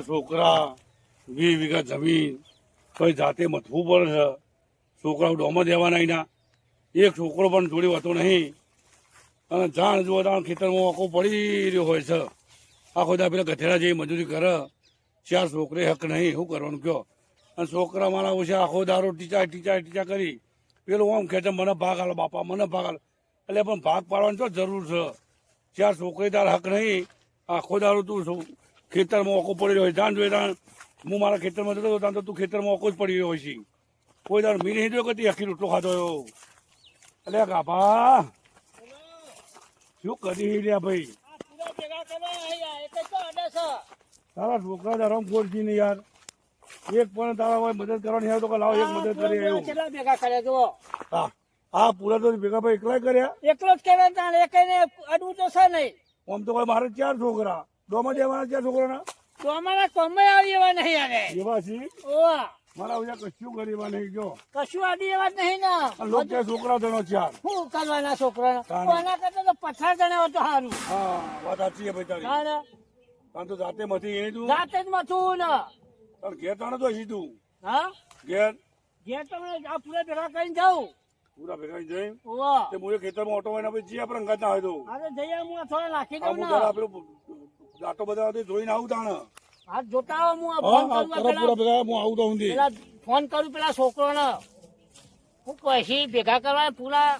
ચાર છોકરા, વીસ વીઘા જમીન, કોઈ જાતે મથવું પડે છે. છોકરાઓ ડોમાં દેવાના એના એક છોકરો પણ જોડી હોતો નહીં. અને જાણ જુઓ જાણ ખેતરમાં આખો પડી રહ્યો હોય છે. આખો દા પેલા ગધેડા જેવી મજૂરી કરે. ચાર છોકરે હક નહીં, શું કરવાનું કયો? અને છોકરા મારા ઓછા આખો દારો ટીચા ટીચા ટીચા કરી. પેલું આમ ખેતર મને ભાગ આલો બાપા, મને ભાગ આલો. એટલે પણ ભાગ પાડવાની તો જરૂર છે. ચાર છોકરી તાર હક નહીં. આખો દારો તું ખેતરમાં ઓકો પડી રહ્યો હોય. ધાન જોઈએ જાણ હું મારા ખેતરમાં જતો ત્યાં તો તું ખેતરમાં ઓકો જ પડી રહ્યો હોય છે. કોઈ દાર મી નહીં જોયો કે તે આખી રોટલો ખાધો એવો અલે ગાભા. શું કરી રહ્યા ભાઈ? તારા છોકરા ધરમ ખોરજી ને યાર. એક પણ તારા હોય મદદ કરવાની યાર તો લાવો એક મદદ કરી આવ્યો. કેટલા ભેગા કર્યા જુઓ હા. હા પૂરા તો ભેગા ભાઈ એકલા કર્યા? એકલો જ કર્યા તાણ એકઈને અડવું તો છે નહીં. આમ તો મારે ચાર છોકરા. ડોમાં દેવાના છે છોકરાના? અમારા કોમે આવી એવા નહીં આવે. એવા છે? ઓવા મારા ઉજા કશું ગરીબા નહીં જો. કશું આડી એવા નહીં ના. લોક કે છોકરા ધણો ચાર. હું કરવાના છોકરાના કોના કરતા તો પથાર જણાવો તો સારું. હા વાત સાચી છે ભાઈ તારી. તાન તો જાતે મથી એ તું. જાતે જ મથું ને. પણ ઘેર તાણે તો હસી તું. હા? ઘેર? ઘેર તમે આ પૂરા ભેગા કરીને જાઉં. પૂરા ભેગા જઈ? તે મુએ ખેતરમાં ઓટો વાળા પછી જી આપણે અંગાત ના હોય તો. અરે જઈએ હું થોડા નાખી દઉં હું ને પેલું જાતો બધા જોઈને આવું તાણ. હા જોતા આવો હું ફોન કરું પૂરા ભેગા હું આવું તો ઊંધી. પેલા ફોન કરું પેલા છોકરોને. હું પછી ભેગા કરવા પૂરા.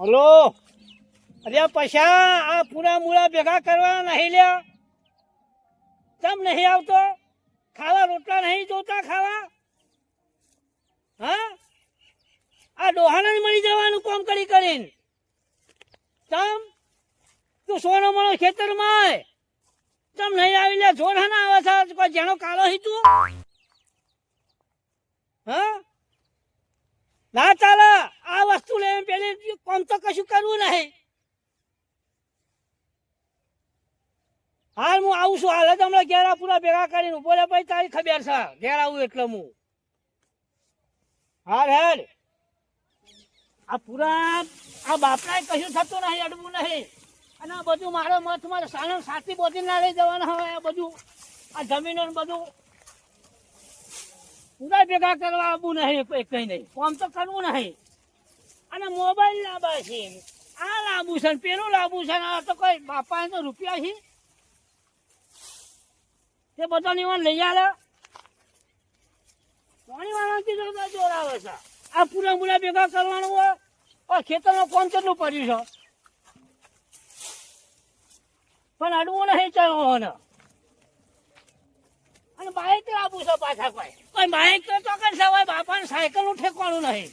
હલો? અરે પૈસા આ પૂરા મૂળા ભેગા કરવા નહીં લ્યા. કેમ નહીં આવતો? ખાવા રોટલા નહીં જોતા ખાવા હા આ ડોહાને જ મળી જવાનું કોમ કરી કરીને તમ તું સોનો મનો ખેતરમાં તમ નહીં આવી લે જોર ના આવે છે કોઈ જેનો કાળો હી તું? હા? ના ચાલે, આ વસ્તુ લે પેલી કોમ તો કશું કરવું નહીં. હાલ હું આવું છું, હાલ તમને ઘેરા પૂરા ભેગા કરીને ઊભો ભાઈ, તારી ખબર છે. ઘેર આવું એટલે હું. હાલ હેડ આ પૂરા, આ બાપરાય કશું થતું નહીં, અડવું નહીં. અને બધું મારો મત મારે સાણંદ સાચી બોધી ના લઈ જવાના હોય આ બધું, આ જમીનો બધું. પૂરા ભેગા કરવા આવવું નહીં કઈ નહીં. કોમ તો કરવું નહીં. અને મોબાઈલ લાંબા છે. આ લાંબુ છે પેલું લાંબુ છે આ તો કઈ બાપા તો રૂપિયા છે. તે બધાની વાન લઈ આવે પાણી વાળાથી જોર આવે છે. આ પૂરા મૂલા ભેગા કરવાનું હોય. ખેતરનું કોણ કેટલું પડ્યું છે? પણ અડવું નહીં ચડવાનો. અને બાઈક આપું છે પાછા કોઈ. કોઈ બાઇક તો ચોક્કસ હોય બાપાને સાયકલનું ઠેકવાનું નહીં.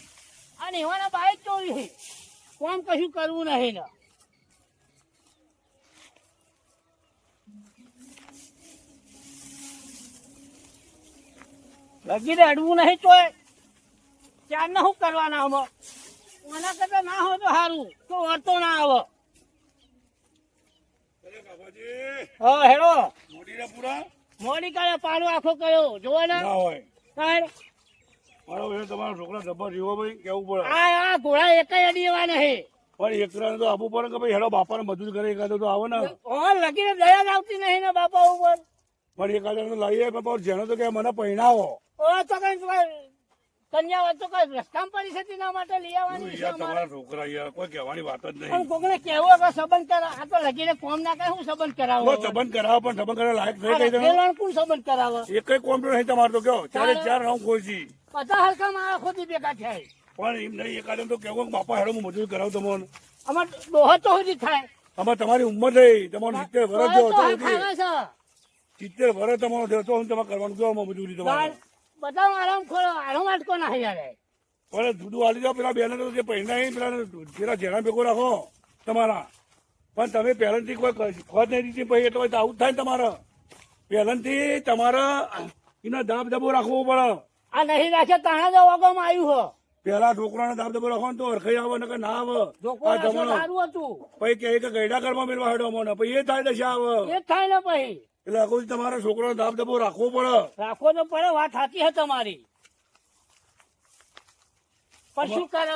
અને એવાના બાઇક ચોરી કોમ કશું કરવું નહીં ને. લગીને અડવું નહીં ચોય. ચાર શું કરવાના આમાં? કોના કરતા ના હોય તો સારું. તો વર્તો ના આવે. હા હેડો. મોટી પૂરા? મોડી કાળે પાડો આખો કયો જોવો ને. ના હોય. તાર મારો એ તમારો છોકરા જબ્બર જીવો ભાઈ કેવું પડે? આ આ ઘોડા એકય અડી એવા નહીં પણ એકરા તો આપવું પડે કે ભાઈ હેડો બાપાને મજૂર કરે એકાદો તો આવે ને. ઓર લગીને દયા આવતી નહીં ને બાપા ઉપર. પણ એકાદો લાવીએ બાપા જેનો તો કે મને પહેણાવો ઓ તો કઈ કન્યા તો કઈ રસ્તામાં પડી છે તેના માટે લઈ આવવાની છે. તમારા છોકરા યાર કોઈ કહેવાની વાત જ નહીં. કોકને કહેવું કે સંબંધ કરા આ તો લગીને કોમ ના કરે હું સંબંધ કરાવો સંબંધ કરાવો પણ સંબંધ કરાવ લાયક થઈ ગઈ તમે? કોણ સંબંધ કરાવો? એક કઈ કોમ નહીં તમારે તો કયો ચારે ચાર રાઉન્ડ ખોલશી. પચાસ હલકા મારા ખોદી બેકા થાય. પણ એમ નહીં એકાદો તો કેવું બાપા હેડો હું મજૂર કરાવ તમને. અમાર ડોહો તો સુધી થાય. અમાર તમારી ઉંમર થઈ તમારું સિત્તેર વર્ષ જો સિત્તેર વર્ષ તમારો તો હું તમારે કરવાનું જો મજૂરી તમારે? બધા આરામ ખોલો આરામ આટકો ના યાર. પણ જુદું હાલી જાઓ પેલા બેનર જે પહેલા નહીં પેલા પેલા જેના ભેગો રાખો તમારા. પણ તમે પહેલાથી કોઈ ખોજ નહીં દીધી પછી એટલે તો આવું થાય ને તમારે. પહેલાથી તમારે એના દાબ દબો રાખવો પડે. આ નહીં રાખે તાણા જ વગોમાં આવ્યું હો. પેલા છોકરાને દાબ દબો રાખો તો અરખાઈ આવે ને ના આવે. આ જમાનો સારું હતું. પછી કે ગયડા ઘરમાં મેળવા હેડો મને પછી એ થાય દશા આવે. એ થાય ને પછી. એટલે આખું તમારે છોકરાનો દાબ દબો રાખવો પડે. રાખવો તો પડે વાત સાચી છે તમારી. પણ શું કરે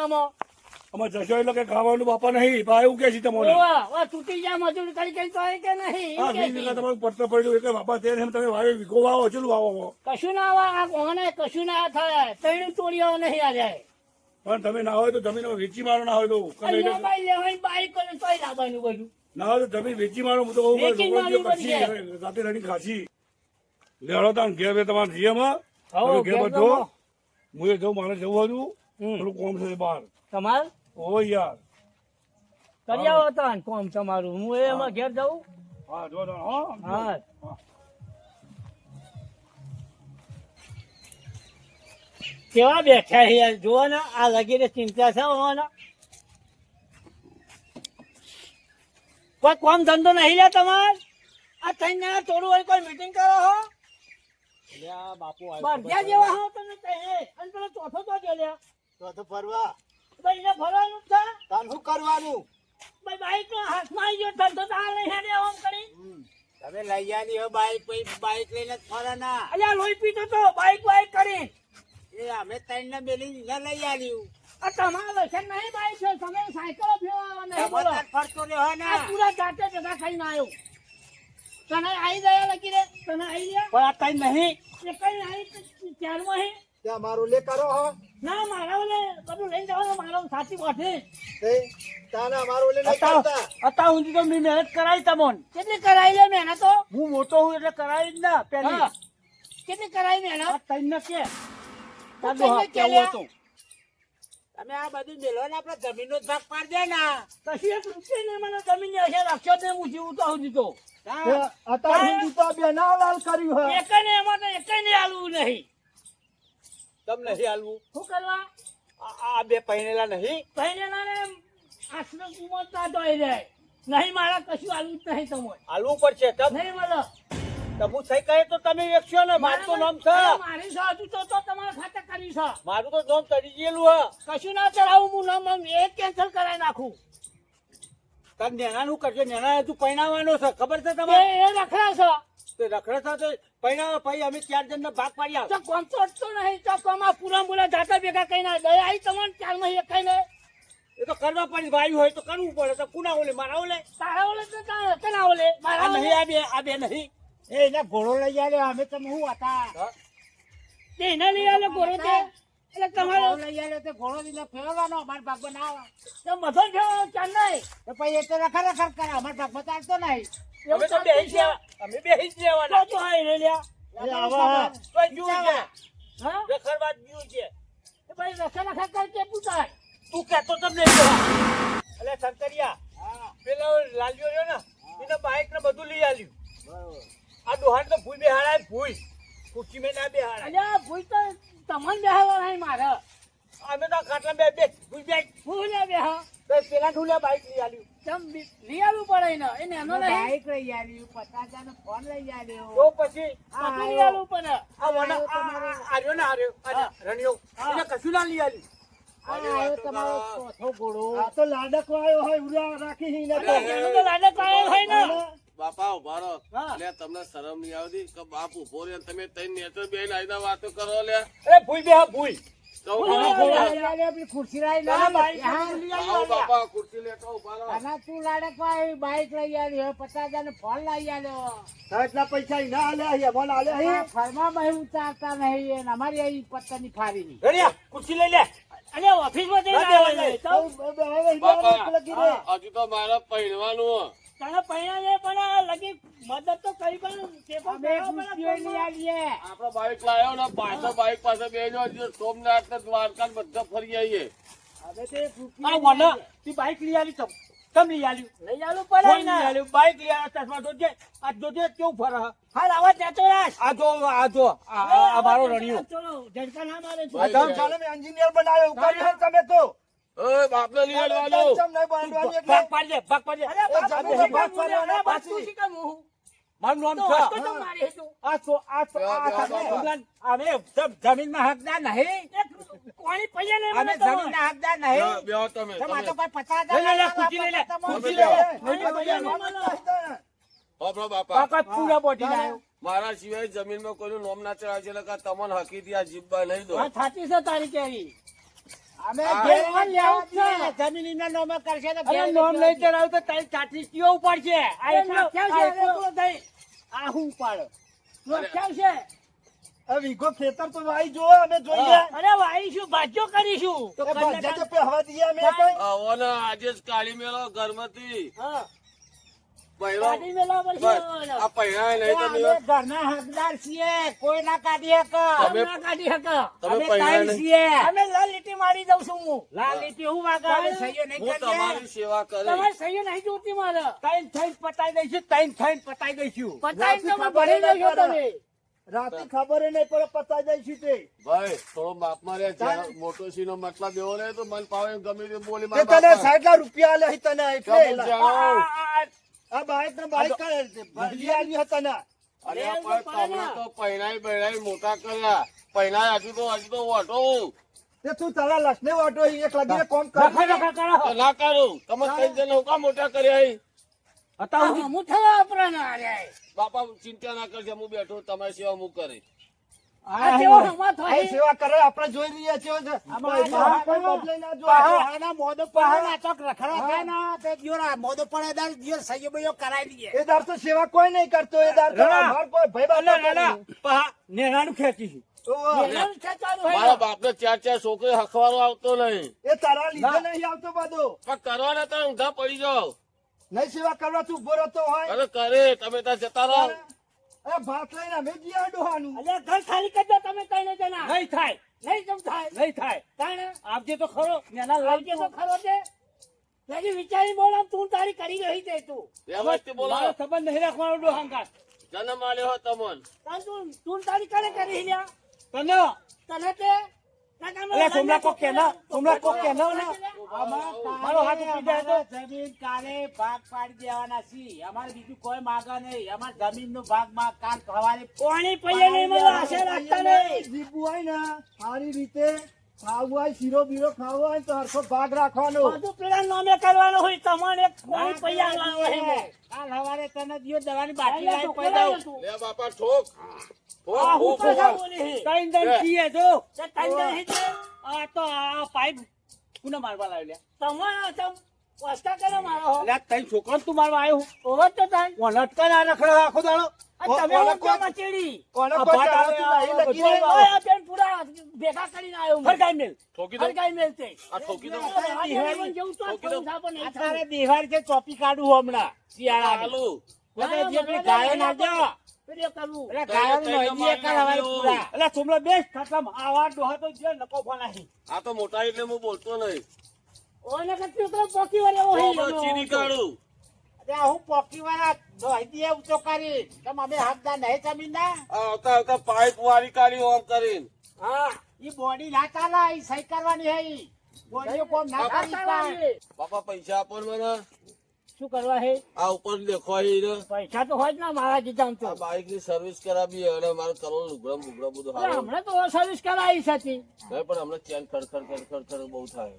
અમે જશો એટલે કે ખાવાનું બાપા નહીં બા એવું કે છે તમને. ઓવા, ઓવા તૂટી જાય મજૂરી કરી કરી તો કે નહીં હા વીસ. વીઘા તમારું પત્ર પડ્યું એટલે બાપા તે તમે વાવે વીઘો વાવો ચેલું વાવો કશું ના આ કોને કશું ના થાય. ત્રણ ચોરીઓ નહીં આ જાય. પણ તમે ના હોય તો જમીન વેચી મારો ના હોય તો બાઈક તોય લાવવાનું બધું. ના તો જમીન વેચી મારો હું તો કહું વેચી ભગવાન જે મારવી પછી પડશે. રાતે ખાસી. લેવડો તાણ ઘેર બે તમારે જીએમ હા હવો, તમે ઘેર ઘેર બધો. હું એ જવું મારે જવું હતું. થોડું કોમ છે બહાર. તમાર? ઓ યાર. કરી આવો તાન કોમ તમારું. હું એમાં ઘેર જાઉં? હા જો હા હા. કેવા બેઠા છે યાર? જુઓ ને આ લગીને ચિંતા છે હોવાના કોઈ કોમ ધંધો નહીં લે તમાર? આ ત્રણ જણા થોડું હોય કોઈ મીટિંગ કરો હો. બરજ્યા જેવા હો તને કહે અને પેલો ચોથો તો જો લે ચોથો ફરવા. ભાઈ એને ફરવાનું છે. તાન શું કરવાનું? ભાઈ બાઈક નો હાથમાં આવી ગયો. ધંધો તો આ લઈ હેડે ઓમ કરી. તમે લઈ આની હો બાઈક પછી બાઈક લઈને ફરે ના અલ્યા લોહી પીતો તો બાઈક બાઈક કરી. એ અમે ત્રણ ને બેલી ને લઈ આલ્યું. આ તમારા નહીં છે. તમે સાયકલ ફેરવા નહીં બોલો. ફરતો રહ્યો આ પૂરા જાતે ભેગા ખાઈને આવ્યો. તને આવી ગયા લકી રે? તને આવી ગયા? પણ આ કઈ નહીં. એ કઈ આવી ત્યારમાં હે? ત્યાં મારું લે કરો હો. ના મારા ઓલે બધું લઈને જવાનું મારો સાચી વાઠે તે તાના મારું લે નહીં કરતા. અત્યાર સુધી તો મે મહેનત કરાવી તમોન. કેટલી કરાવી લે મહેનત તો હું મોટો હું એટલે કરાવી જ ના પેલી કેટલી કરાવી આ મહેનત તઈને કે કેવું? હતું. તમે આ બધું મેલો ને આપડે જમીન નો ભાગ પાડ દે ના. કશું એક રૂપિયા નહીં મને જમીન હશે રાખ્યો તે હું જીવું તો સુધી તો હા. સુધી તો બે ના લાલ કર્યું હે. એક ને એમાં તો એક ને આલવું નહીં. તમને નહીં હાલવું શું કરવા? આ- બે પહેરેલા નહીં? પહેરેલા ને આશરો ઉમરતા જાય નહીં મારા કશું આલવું જ નહીં તમને હાલવું પડશે તમ? નહીં મળે તમુ સહી કહે તો તમે વેચશો ને મારું તો નામ છે. મારી મારી સાચું તો તો તમારા ખાતે કરી છે. મારું તો નામ ચડી ગયેલું હે. કશું ના ચડાવું હું નામ આમ એ કેન્સલ કરાવી નાખું. તાર નેનાનું કરજો નેના તું પહેણાવાનો છે. ખબર છે તમારે? એ રખડા છે. તે રખડા છો તો પહેણાવો પછી અમે ચાર જણ ભાગ પાડી આવ. તો કોમ તો નહીં? તો કોમાં પૂરા મૂલા જાતા ભેગા કઈ ના દયા આવી તમને ચારમાં એક કઈ ને એ તો કરવા પડે વાયુ હોય તો કરવું પડે. તો કુના ઓલે? મારા ઓલે? તારા ઓલે તો તા- તના ઓલે? મારા નહીં આ બે આ બે નહીં. એ એને ઘોડો લઈ આવ્યો અમે તમે શું હતા. તે એના લઈ આલે ગોરો તે? એટલે તમારે લઈ આવ્યો તે ઘોડો લઈને ફેરવાનો અમારા ભાગમાં ના આવે. તો બધો ફેરવાનો ચાલ નહીં. તો પછી એ તો રખા રખા કરે અમારા ભાગમાં ચાલતો નહીં. અમે તો બેહી જ અમે બેહી જ લેવાના તો તો હાય લ્યા. એ આવા તો છે. હા? રખડવા જ છે. તો ભાઈ રખા રખા કર કે પૂછાય. તું કહેતો તમને એટલે શંકરિયા પેલો લાલ્યો રહ્યો ને એને બાઈક ને બધું લઈ આલ્યું. આ દોહાન તો ભૂઈ બેહાડાય ભૂઈ. ખુરશી મેં ના બેહાડાય. અલ્યા ભૂઈ તો તમને બેહાવા નહીં મારે. અમે તો ખાટલા બે બે ભૂઈ બે ભૂઈ લે બેહા તો પેલા ઢુલિયા બાઈક લઈ આલ્યું. તમ લઈ આવવું પડે એને. એ નેનો નહીં? બાઈક લઈ આવ્યું પચાસ ફોન લઈ આલ્યો. તો પછી બધું લઈ આવવું પડે આ વના આર્યો ને આર્યો આ રણિયો. એને કશું ના લઈ આલ્યું. આ આવ્યો તમારો ચોથો ઘોડો. આ તો લાડક વાળો હોય રાખી ને એનો લાડક આવ્યો હોય ને. બાપા ઊભા રહો. લે તમને શરમ નહીં આવતી કે બાપ ઊભો રે તમે તઈ નેચર બેન આઈને વાતો કરો લે. અરે ભૂઈ બે હા ભૂઈ. લઈ ખુરશી. લઈ બાઈક લઈ આવ્યો પચાસ હજાર લઈ આવ્યો એટલા પૈસા ના આલ્યા આલ્યા બહુ ઉતારતા નહીં અમારી અહીં ફારી ખુરશી લઈ લે. અરે જઈને ના. તો બાપા હજુ તો મારે પહેરવાનું તને પૈણા છે પણ લગી મદદ તો કરી પણ તે પણ અમે કરાવો મને ખુરશીઓ લઈ ફોનમાં. બાઈક લાવ્યો ને પાછો બાઈક પાસે બેજો જે સોમનાથ ને દ્વારકા ને બધા ફરી આવીએ હવે તે વના તી બાઈક લઈ આવી તમ તમ લઈ આવ્યું લઈ આવ્યું પડે ને આલ્યું બાઈક લઈ આલ્યા ચશ્મા જોજે આ જોજે કેવું ફરે? હાલ આવા જતો રાખ. આ જો આ જો આ- મારો રણિયો. ચલો ઝડકા ના મારે ચાલો આ ધમ ચાલે મેં એન્જિનિયર બનાવ્યો ઉપાડી તમે તો. બાપને લઈ આવવાનું ભાગ પાડજે ભાગ પાડજે જમીન ભાગ મું ને તું પાછી. શીખા મું. મારું નામ છે. આ સો આ સો આ બેહો, તમે બેહો, ભગવાન, અમે જમ- જમીનમાં હકદાર નહીં. એક કોણી પૈયા નહીં અમે મને તો. હકદાર નહીં. બેહો તમે તમે. તો કોઈ પચાસ લઈ લે, લે, હજાર ખુરશી લઈ લે, લઈ લે. નહીં બાપા. કાકા પૂરા આવ્યો મારા સિવાય જમીનમાં કોઈનું નોમ ના ચડાવે છે એટલે તમને હકીથી આ જીબ્બા નહીં દો. વાત સાચી છે તારી કેરી વીઘો ખેતર તો વાઈ જો અમે જોઈએ અરે વાળીશું ભાજ્યો કરીશું. તો આજે જ કાળી મેળો ઘરમાંથી હા. ના ના છું ખબર નહીં પડે. રાતે ખબર નહીં પડે પતાઈ દઈશું તે. ભાઈ થોડો માપ મારે મોટો સી નો મતલબ એવો નહીં તો મને પાવે ગમે તે બોલી તને બાપા. રૂપિયા લે તને એટલે. આ બાઈક ને. બાઈક ભરલી અરે પણ. તો બહેરાઈ મોટા કર્યા. પહેરાય હજુ તો હજુ તો વાટો તે તું તારા લસને વાટો એક લાગીને કોમ કર. ના તમે કઈ જણ મોટા કર્યા હતા હમું થવા આપણા બાપા ચિંતા ના કરજો હું બેઠો તમારી સેવા હું કરી આ કેવો હમા આ થાય સેવા કરે આપણે જોઈ રહ્યા છીએ જે. આમાં કોઈ આમાં બદલાઈ ના જો. પહાડના મોઢો પહાડ. પહાડ ચોક રખડા થાય ને તે દિયોરા મોઢો પડે દાર દિયોર સહીઓ કરાવી દઈએ. એ દાર તો સેવા કોઈ નહીં કરતો એ દાર નેનાનું ચાર છોકરી હખવાનો આવતો નહીં. એ તારા લીધે. નહીં આવતો બધો. પણ કરવાના તો ઊંધા પડી જાવ નહીં સેવા કરવા તું ઊભો રહેતો હોય. અરે કરે તમે ત્યાં જતા રહો. અરે ભાત લઈને અમે ગયા ડોહાનું. અલ્યા ઘર ખાલી કરજો તમે કઈ ને જણા. નહીં થાય. નહીં જમ થાય. નહીં થાય. તાણે? આપજે તો ખરો. મેના લાવજે તો ખરો છે લેજી વિચારી બોલ આમ તું તારી કરી રહી છે તું. વ્યવસ્થિત બોલો. મારો સંબંધ નહીં રાખવાનો ડોહાંગાર જન્મ આલ્યો હો તમન. તાન તું તું તારી કરે કરી લ્યા તને? તને તે? અલ્યા, સોમલા કોક કેના? સોમલા કોક કેના ને? મારો હાથ ઉપડી જાય તો? જમીન કાલે ભાગ પાડી દેવાના છે અમારે બીજું કોઈ માગા નહીં અમારે જમીન નો ભાગમાં કાલ સવારે કોણી પૈયે નહીં મને આશા રાખતા નહીં જીવવું હોય ને સારી રીતે ખાવું હોય શીરો બીરો ખાવો હોય તો હરખો ભાગ રાખવાનો. બધું પેલા નામે કરવાનો હોય તમારે એક કોઈ પૈયા લાવો હે કાલ હવારે તને દિયો દવાની બાટલી લાવી પઈ પડાવું. લે બાપા ઠોક. આ હું તો બોલી હે. ત્રણ જણ લે. જો. તારી જાય હે આ તો આ પાઇપ કોને મારવા લાવ્યો તમારે તમ વસ્તા કરે મારો લે તઈ છોકરો તું મારવા આવ્યો ઓવર તો તાઈ હું લટકા ના રખડો આખો દાડો. તમે મચેડી કોને આ કોઈ લગી આ પૂરા ભેગા કરીને આવ્યો હું. મેલ ઠોકી મેલ તે. આ ઠોકી દઉં. આ જેવું તો ઠોકી થયું થાપો નહીં અત્યારે દિવાળી છે ચોપી કાઢું હમણાં. શિયાળા ચાલુ. બધા જે પેલી ગાયો ના દો. પેલું કરવું. એટલે ગાયોનું તઈને નોંધી એક જ પૂરા. એટલે સોમલો બેસ ખતમ. આવા ડોહા તો જે નકો ફોના આ તો મોટા એટલે હું બોલતો નહીં. ઓને કે તો પોકી વળે એવો હઈ તો કાઢું. અરે હું પોકી વાળા દોહી દીએ ઊંચો કરી. કેમ અમે હકદાર નહીં જમીનના? આ આવતા આવતા પાઇપ વાળી કાઢી ઓમ કરીને. હા ઈ બોડી ના ચાલે ઈ સહી કરવાની હે ઈ. બોડીઓ કોમ ના કરી બાપા પૈસા આપો મને. શું કરવા હે? આ ઉપર દેખો પૈસા તો હોય જ ના મારા જીજામ તો. બાઈકની સર્વિસ કરાવી અને મારે કરોડ લુગડા બુગડા બધું હમણાં તો સર્વિસ કરાવી હતી. પણ હમણાં ચેન ખડખડ ખડખડ ખડ બહુ થાય.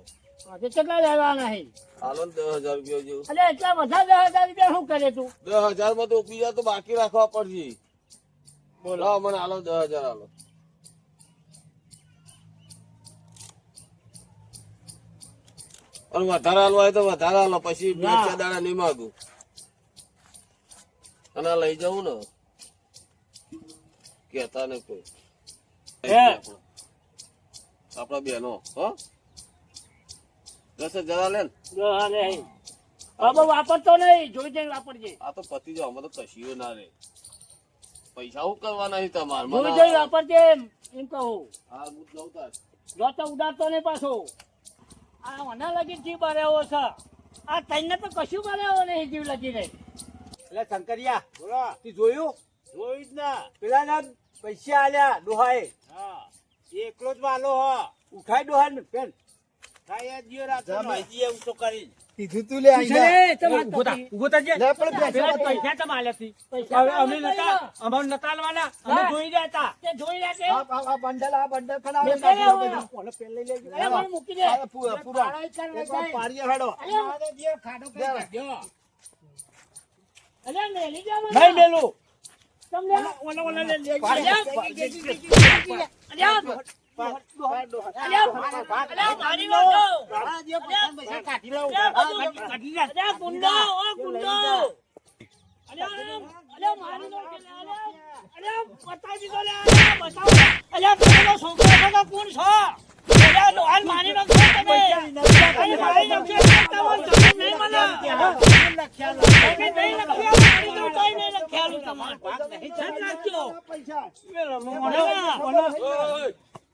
આજે કેટલા લેવાના હે હાલો દસ હજાર રૂપિયા જેવું અરે એટલા બધા દસ હજાર રૂપિયા શું કરે તું? દસ હજારમાં તો બીજા તો બાકી રાખવા પડશે. બોલો. મને હાલો દસ હજાર હાલો. વધારે હાલવા હોય તો વધારે હાલો પછી બે. ચાર દાડા નહીં માગું. અને લઈ જવું ને. કેતા ને કોઈ. આપડા બેનો હો. દસ હજાર લે હા હવે વાપરતો નહીં જોઈ જઈને વાપરજે. આ તો પતિ જો અમે તો કશીઓ ના રે. પૈસા હું કરવાના છે તમારે? જોઈ જઈને વાપરજે એમ એમ કહું. હા હું જઉં તાર. તો ઉડાડતો નહીં પાછો. આ મને લગી જીવ બરાવો છે. આ તઈને તો કશું બરાવો નહીં જીવ લગી રહી એટલે શંકરિયા બોલો. તું જોયું? જોયું જ ના. પેલા ના પૈસા આલ્યા ડોહાએ. હા. એકલો જ વાલો હ. ઉઠાઈ ડોહા ને પેન નહીં મેલું. તમને? ઓલા ઓલા લે લે કોણ છો? તમારે. ધ્યાન રાખજો. પૈસા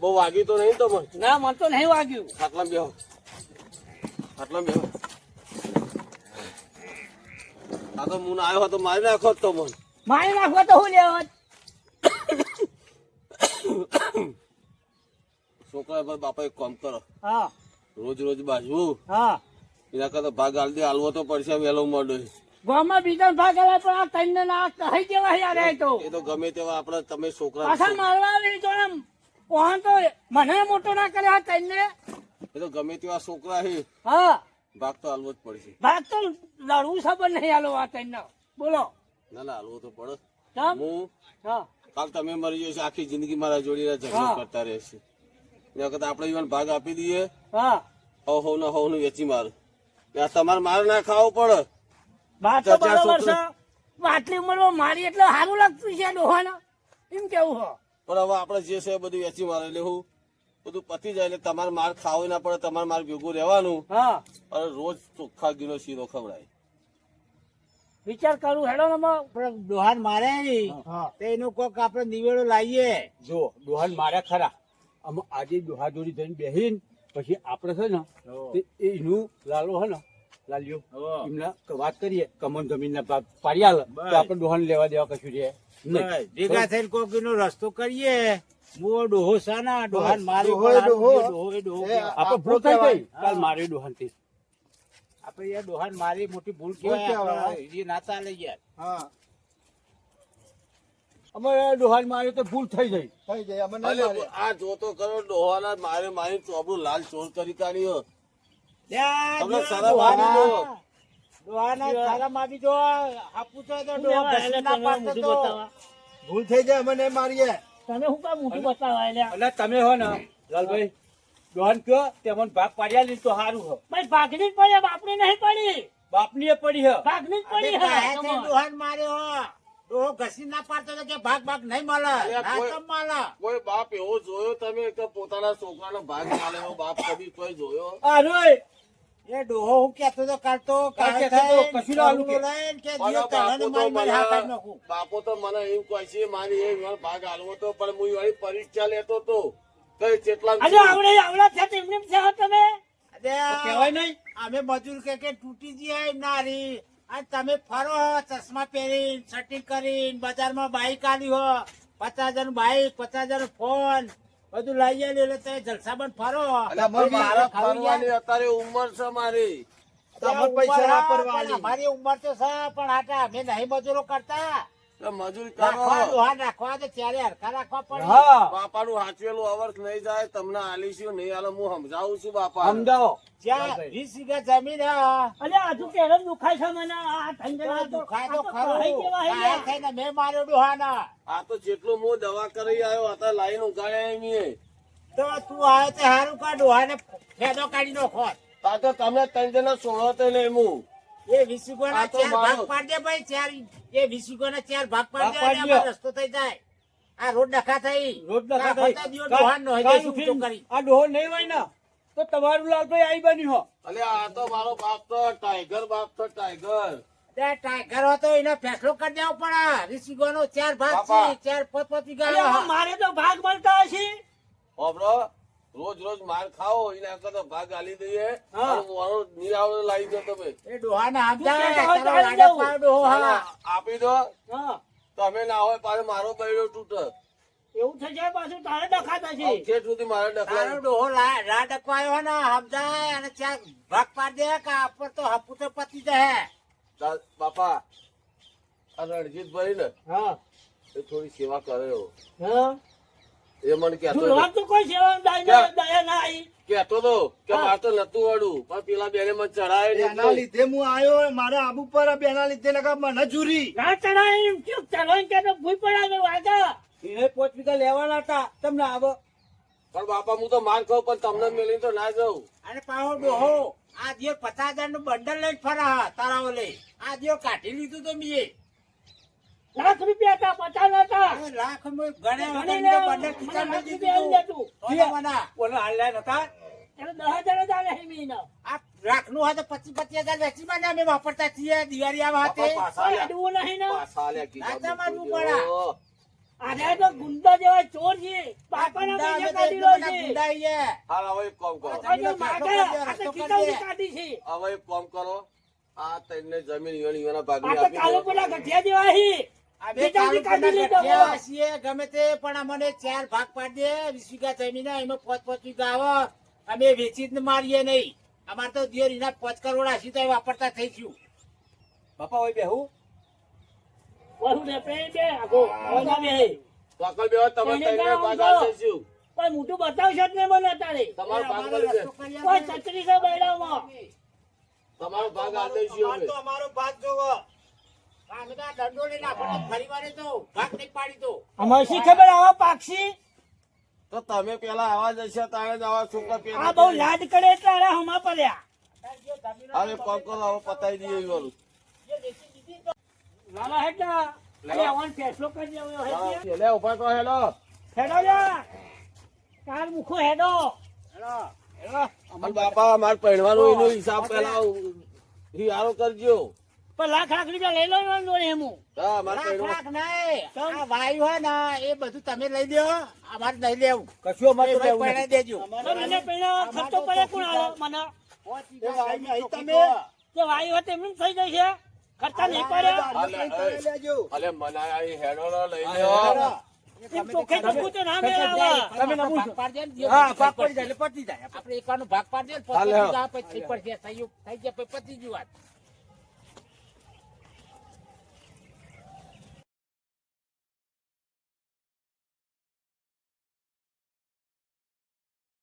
બહુ વાગ્યું તો નહીં તો પણ ના મને તો નહીં વાગ્યું. ખાટલા બેહો. ખાટલા બેહો. આ તો મુન આવ્યો તો મારી નાખો તો મન મારી નાખો તો હું લેવા? છોકરા પર બાપા એક કામ કરો. હા. રોજ રોજ બાજુ હા. એના કરતા ભાગ આલ દે હાલવો તો પડશે વેલો મોડો ગામમાં બીજા ભાગ આલે પણ આ તઈને ના કહી દેવા યાર એ તો. એ તો ગમે તેવા આપણે તમે છોકરા પાછા મારવા આવી તો એમ. તો મને મોટો ના કર્યો આ તઈને એ તો ગમે તેવા છોકરા છે. હા. ભાગ તો હાલવો જ પડશે. ભાગ તો લડવું ખબર નહીં હાલો આ તઈને બોલો. ના ના હાલવો તો પડે. હું? હા કાલ તમે મરી જશો આખી જિંદગી મારા જોડી ઝઘડો કરતા રહેશે. એ વખત આપણે ઈવન ભાગ આપી દઈએ. હા. હવ હવ ને હવનું વેચી મારું તમારે માર ના ખાવો પડે. વાત તો બરાબર છે. આટલી ઉંમરમાં મારી એટલે સારું લાગતું છે ડોહાના. એમ કેવું હો? પણ હવે આપણે જે છે બધું વેચી મારે એટલે હું બધું પતી જાય એટલે તમારે માર ખાવો ના પડે તમારે માર ભેગું રહેવાનું. હા. અને રોજ ચોખ્ખા ઘીનો શીરો ખવડાય. વિચાર કરું હેડો ને પણ ડોહાન મારે નહીં. હા. તો એનું કોક આપણે નિવેડો લાવીએ. જો ડોહાન માર્યા ખરા. આમાં આજે ડોહા જોડી જઈને બેહીન પછી આપણે છે ને એનું લાલો હે ને લાલ્યો. એમના વાત કરીએ કમન જમીન ના ભાગ પાડી આલે તો આપણે ડોહન લેવા દેવા કશું છે? ભેગા થઈને કોકી નો રસ્તો કરીએ. મુઓ ડોહો સાના ડોહાન મારી ડોહો. ડોહો. આપણે ભૂલ થઈ ગઈ. કાલ મારી ડોહાનથી આપણે યાર ડોહાન મારી મોટી ભૂલ કહેવાય. એ ના ચાલે યાર. હા. અમારે ડોહાન માર્યો તો ભૂલ થઈ ગઈ. થઈ ગઈ. અમે અલે આ જોતો કરો ડોહાના મારે મારી ચોબડું લાલ ચોર કરી કાઢ્યો તમને આવી જો. આવી જો આપું તો તો હું ના તો. ભૂલ થઈ જાય મને મારીએ. તમે શું કામ મોટું બતાવા એટલે એટલે તમે હો ને લાલભાઈ ડોહાન કયો તેમને ભાગ પાડ્યા લીધું તો સારું હો. ભાઈ ભાગની જ પડી બાપની નહીં પડી. બાપની પડી હે. ભાગની જ પડી હે તે માર્યો હો. ઘસી ના પાડતો કે ભાગ ભાગ નહીં મળે. કોઈ- કેમ મળે. કોઈ બાપ એવો જોયો તમે કે પોતાના છોકરાનો ભાગ એવો બાપ કદી કોઈ જોયો? આરોય એ ડોહો હું કેતો તો કાઢતો કશું લઈને કે? બાપો તો મારી મારી હાથ કાઢી મને બાપો તો મને એમ કહે છે મારી એ ભાગ આલવો તો પણ હું વાળી પરીક્ષા લેતો તો કઈ કેટલા અરે આવડે આવડે છે તેમ તેમ છે તમે? અરે કહેવાય નહીં. અમે મજૂર કે કે તૂટી જાય નારી. અને તમે ફરો ચશ્મા પહેરી સેટિંગ કરીને બજારમાં બાઈક આલી હો. પચાસ હજાર બાઈક પચાસ હજાર ફોન. બધું લઈ જાય એટલે તમે ફરો. પણ મારા ફરવાની અત્યારે ઉંમર છે મારી. તમારે પૈસા વાપરવા મારી ઉંમર તો છે પણ આટા મેં નહીં મજૂરો કરતા. મજૂરી રાખવા કરો તો ત્યારે હરખા રાખવા પડે. હા. બાપાનું હાચવેલું અવર્સ નહીં જાય તમને આલીશું નહીં આલે હું સમજાવું છું બાપા. સમજાવો. જ્યાં વીસ વીઘા જમીન હે, અરે હજુ કેરમ દુખાય છે મને આ ઠંડી તો લાગે તો- દુખાય આ તો તો ખરું. કહી કેવા હે કાયા યાર. થઈને મેં માર્યો ડોહાના. આ તો જેટલું હું દવા કરી આવ્યો હતા લાઈન ઉગાડ્યા એમ તો તું આવ્યો તે હારું કાઢો ડોહાને ફેદો કાઢી નાખો. આ તો તમે ત્રણ જણા સોળો તો નહીં હું એ વિસુગોના ચાર ભાગ પાડ દે ભાઈ ચાર એ વિસુગોના ચાર ભાગ પાડ દે અને રસ્તો થઈ જાય. આ રોડ નખા થઈ. રોડ નખા થઈ. દોહાન નો દિયો શું કરી. આ ડોહો નહીં હોય ને તો તમારું લાલભાઈ આવી બની હો. અલે આ તો મારો બાપ તો ટાઈગર બાપ તો ટાઈગર ટાઈગર હતો એનો ફેસલો કરી દેવો પડે વિસુગોનો ચાર ભાગ છે ચાર પોત પોત મારે તો ભાગ મળતા હશે. હોભળો રોજ રોજ માર ખાઓ એના કરતા ભાગ આલી દઈએ. અને મારો લાવી દો તમે. એ ડોહાને આપી દો. તમે ના હોય પાછો મારો બૈડો તૂટે. એવું થશે પાછું? તારે સુધી મારે ડોહો રા ને અને ચાર ભાગ પાડ દે કે આપર તો હપુ તો પતી જાય બાપા આ રણજીત ભાઈ ને હા. એ થોડી સેવા કર્યો હા. એ મને. ઢોલવા તો કોઈ સેવા દયા દયા ના આવી. કહેતો હતો કે. મારે તો નતું વળું. પણ પેલા બેને મને ચડાય ને બેના લીધે હું આવ્યો મારા આબુ પર બેના લીધે નકા મને ચૂરી ના ચડાય એમ ચૂપ ચડવાને કે તો ભૂઈ પડ્યા છે વાગા. એને પોચ વીઘા લેવાના હતા. તમને આવો. પણ બાપા હું તો માર ખાઉં પણ તમને મેળીને તો ના જાઉં. અને પાછો ડોહો આ દિવસ પચાસ હજારનું બંડલ લઈને ફરા તારા લઈ. આ દિવસ કાઢી લીધું તો મીએ લાખ રૂપિયા હતા પચાસ હતા. લાખ ગણ્યા ગણી વગર લે, બંડલ મને ખીચામાં લાખ લઈ રૂપિયા દીધું. આવી જતું. તો ના ઓલા હાલ્યા નતા. એટલે દસ હજાર જ આલે છે મહિના. આ રાખનું હોય તો પચીસ પચીસ હજાર વેચી માં અમે વાપરતા છીએ દિવાળી આવા બાપા હાથે. પાછા કોઈ લ્યા. અડવું નહીં ને. પાછા લ્યા કીધા રાજા માં મૂકી નું દો. આને તો ગુંડા જેવા ચોર છે. બાપાના ગુંડા પૈસે અમે તો કાઢી લો છે. ગુંડા છીએ. હાલ હવે એક કરો. માગે, આ તો ખીચામાંથી કાઢી છે. હવે એક કરો. આ ત્રણને જમીન ભાગ ઈવનના ભાગની આ તો આપી પેલા ગઠિયા જેવા ગમે તે પણ અમને ચાર ભાગ પાડી દે વીસ વીઘા જમીન એમાં પાંચ પાંચ વીઘા આવે. અમે વેચી જ મારીએ નહીં. અમારે તો એના પાંચ કરોડ વાપરતા બાપા હોય બેહું? અત્યારે. તમારો ભાગ આપી અમારો ભાગ જોવો. અમારે શી ખબર આવા પાક્ષી? તો તમે પેલા આવા જશે તારે જ આવા છોકરા આ બહુ લાડ કરે એટલે આરા હમા પડ્યા. હવે કોમ કરો હવે પતાવી દઈએ ઈવન. લાલા હેડા અરે આવવાનો ફેસલો કરી દેવો હે છેલ્લે ઊભા તો હેલો. હેડો જા કાર મુખો હેડો. અને બાપા મારે પહેરવાનો એનો હિસાબ પેલા હિયારો કરજો. પણ લાખ લાખ રૂપિયા લઈ લો ને જોડે હેમું. હા મારે લાખ લાખ નહીં. આ વાયુ હોય ને એ બધું તમે લઈ લ્યો અમારે નહીં લેવું. કશું અમારે લેવું દેજો. મને ખર્ચો પડે કોણ આવે મને. તમે કે વાયુ હોય તેમ થઈ જશે ખર્ચા નહીં પડે અલે, મનાય આ હેડો લઈ લેવો લ્યો. હેડો. એમ ચોખ્ખે ચોખ્ખું તો ના મેળાવા તમે ભાગ પાડી દે ને, જે હા ભાગ પાક પડી પડી જાય. એટલે પતી જાય. આપણે ભાગ પાડી દે ને, હાલે, પછી થઈ પડશે થયું થઈ જાય પછી પતી ગયું વાત